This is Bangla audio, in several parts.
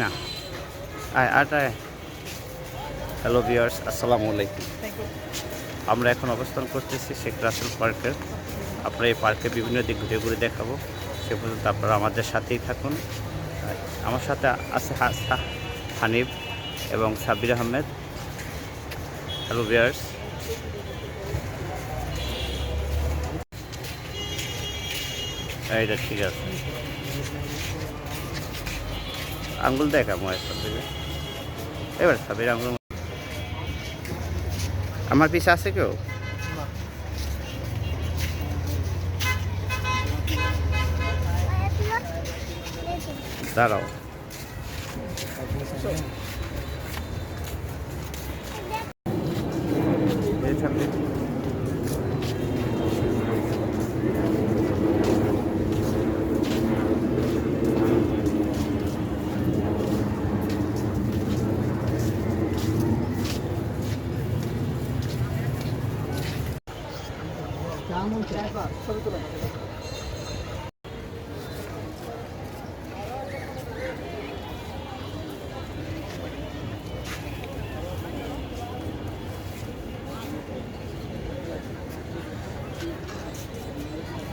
না। আয় আট আয়। হ্যালো ভিউয়ার্স আসসালামু আলাইকুম। আমরা এখন অবস্থান করতেছি শেখ রাসেল পার্কের আপনারা এই পার্কে বিভিন্ন দিক ঘুরে ঘুরে দেখাবো। সে পর্যন্ত আপনারা আমাদের সাথেই থাকুন। আমার সাথে আছে হাসা হানিফ এবং সাবির আহমেদ। হ্যালো ভিউয়ার্স এইটা ঠিক আছে। আঙ্গুল দেখা মহেশ সাব্বির এবার সাবির আঙ্গুল। আমার পিছে আছে কেউ? দাঁড়াও। এই সামনে।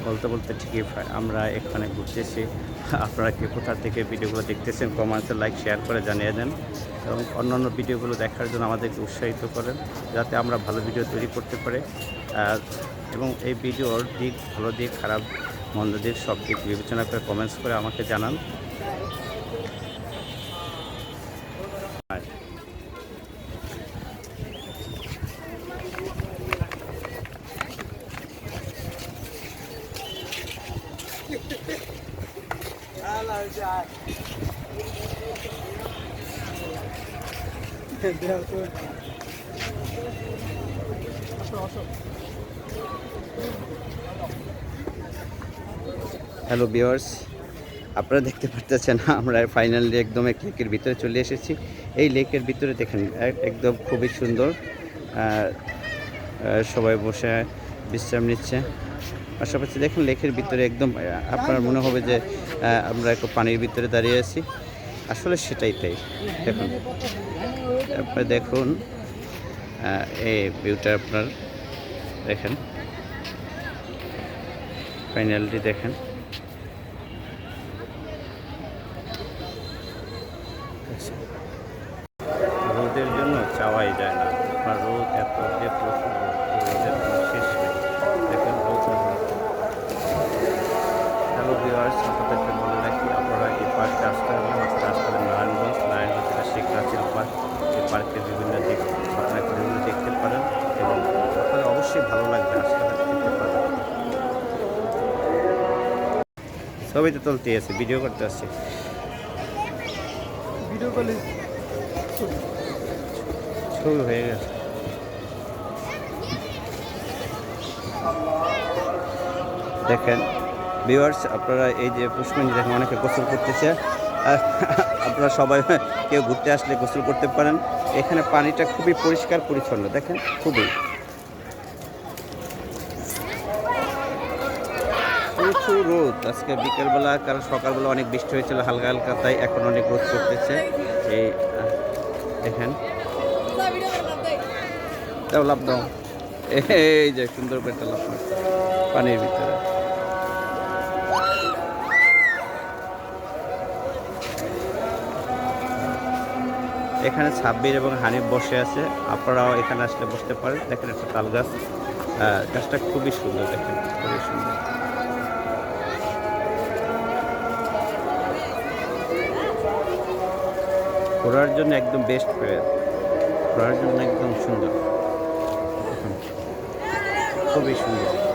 বলতে বলতে ঠিকই আমরা এখানে ঘুরতেছি। আপনারা কি কোথা থেকে ভিডিওগুলো দেখতেছেন কমেন্টে লাইক, শেয়ার করে জানিয়ে দেন এবং অন্যান্য ভিডিওগুলো দেখার জন্য আমাদেরকে উৎসাহিত করেন যাতে আমরা ভালো ভিডিও তৈরি করতে পারি। এবং এই ভিডিওর দিক ভালো দিক, খারাপ, মন্দ দিক সব দিক বিবেচনা করে কমেন্টস করে আমাকে জানান। হ্যালো বিয়ার্স আপনারা দেখতে পারতেছেন, আমরা ফাইনালি একদম এক লেকের ভিতরে চলে এসেছি। এই লেকের ভিতরে দেখেন একদম খুবই সুন্দর। সবাই বসে বিশ্রাম নিচ্ছে। পাশাপাশি দেখুন লেকের ভিতরে একদম আপনার মনে হবে যে আমরা একটু পানির ভিতরে দাঁড়িয়ে আছি। আসলে সেটাই তাই। দেখুন, তারপরে দেখুন এই ভিউটা আপনার, দেখেন। ফাইনালটি দেখেন। রোদের জন্য চাওয়াই যায় না। আর রোদ এত যে প্রচুর। ছবি তো তুলতে আছে ভিডিও করতে আসছে ভিডিও কলে ছবি হয়ে গেছে। দেখেন ভিউয়ার্স আপনারা এই যে পুষ্পিনী দেখেন অনেকে গোসল করতেছে। আর আপনারা সবাই কেউ ঘুরতে আসলে গোসল করতে পারেন। এখানে পানিটা খুবই পরিষ্কার পরিচ্ছন্ন দেখেন খুবই। প্রচুর রোদ। আজকে বিকেলবেলা কারণ সকালবেলা অনেক বৃষ্টি হয়েছিল, হালকা হালকা, তাই এখন অনেক রোদ করতেছে এই দেখেন। লাভ দাও। এই যে, সুন্দর করে একটা লাভ পানির ভিতরে। এখানে ছাব্বির এবং হানিফ বসে আছে। আপনারাও এখানে আসলে বসতে পারেন। দেখেন একটা তাল গাছ। গাছটা খুবই সুন্দর, দেখেন, খুবই সুন্দর। ঘোরার জন্য একদম বেস্ট প্লেয়ার ঘোরার জন্য একদম সুন্দর। খুবই সুন্দর।